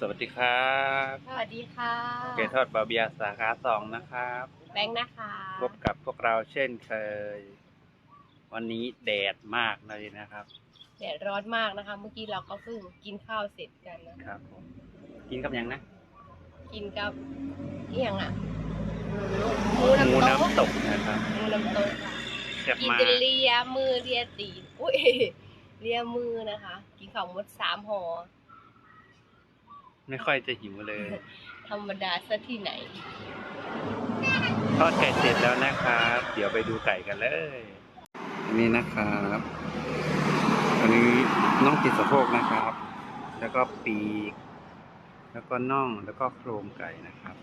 สวัสดีครับสวัสดีค่ะเกทอดบาเบียสาขาสองนะครับแบงค์นะคะพบกับพวกเราเช่นเคย วันนี้แดดมากเลยนะครับ แดดร้อนมากนะคะ เมื่อกี้เราก็เพิ่งกินข้าวเสร็จกันนะครับผมกินกับหยังนะกินกับเอียงอะหมูหมูน้ำตกน้ำตกนะครับหมูน้ำตกค่ะแซ่บกินมากเป็นเลียมือเลียตีนอุ้ยเลียมือนะคะ กินข้าวหมดสามห่อ ไม่ค่อยจะหิวเลย ธรรมดาซะที่ไหน ทอดไก่เสร็จแล้วนะครับ เดี๋ยวไปดูไก่กันเลยอันนี้นะครับอันนี้น่องติดสะโพกนะครับ แล้วก็ปีก แล้วก็น่องแล้วก็โครงไก่นะครับ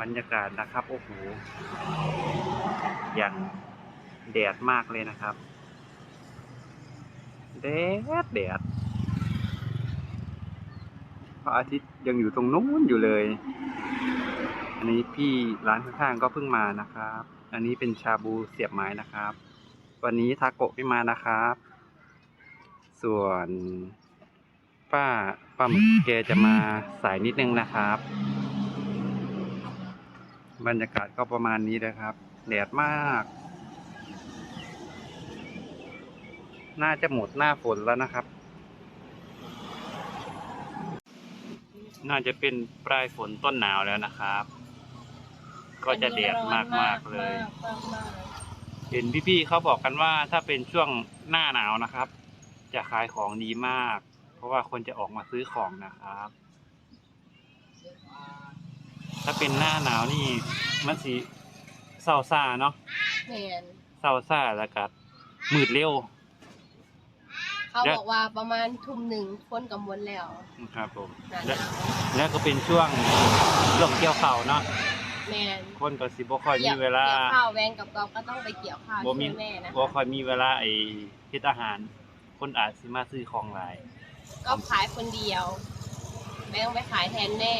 บรรยากาศนะครับโอ้โหอย่างแดดมากเลยนะครับแดดแดดพ ระอาทิตย์ยังอยู่ตรงนู้นอยู่เลย อันนี้พี่ร้านข้างๆก็เพิ่งมานะครับ อันนี้เป็นชาบูเสียบไม้นะครับ วันนี้ทาโกะไม่มานะครับ ส่วนป้าป้าหมึกแกจะมาสายนิดนึงนะครับ บรรยากาศก็ประมาณนี้เลยครับ แดดมาก น่าจะหมดหน้าฝนแล้วนะครับ น่าจะเป็นปลายฝนต้นหนาวแล้วนะครับ ก็จะแดดมากๆเลยมากมากเห็นพี่ๆเขาบอกกันว่าถ้าเป็นช่วงหน้าหนาวนะครับ จะขายของดีมาก เพราะว่าคนจะออกมาซื้อของนะครับ ถ้าเป็นหน้าหนาวนี่มันสีเศร้าซ่าเนาะแมนเศร้าซ่าแล้วก็มืดเร็ว เขาและบอกว่าประมาณทุ่มหนึ่งคนกับมวลแล้วนะครับผมหนาหและนาวแล้วก็เป็นช่วงช่วงเกี่ยวข้าวเนาะแมนคนก็สิบ่ค่อยมีเวลาเกี่ยวข้าวแวงกับกอบก็ต้องไปเกี่ยวข้าวบ่มี ช่วยแม่นะบ่ค่อยมีเวลาไอ้เฮ็ดอาหาร คนอาจสิมาซื้อของหลาย ก็ขายคนเดียวแม่ต้องไปขายแทนแม่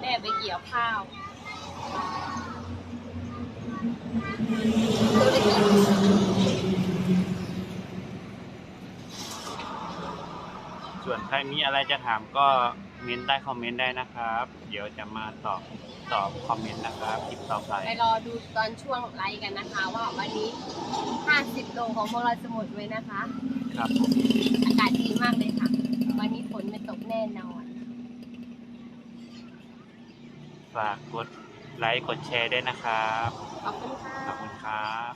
แม่ไปเกี่ยวข้าวธุรกิจ ส่วนใครมีอะไรจะถามก็เมนใต้คอมเมนต์ได้นะครับ เดี๋ยวจะมาตอบตอบคอมเมนต์นะครับคลิปต่อไปไปรอดูตอนช่วงไลฟ์กันนะคะ ว่าวันนี้ 50 โลของพวกเราจะหมดไว้นะคะ ครับผมอากาศดีมากเลยค่ะ วันนี้ฝนไม่ตกแน่นอน ฝากกดไลค์กดแชร์ด้วยนะครับ ขอบคุณค่ะ ขอบคุณครับ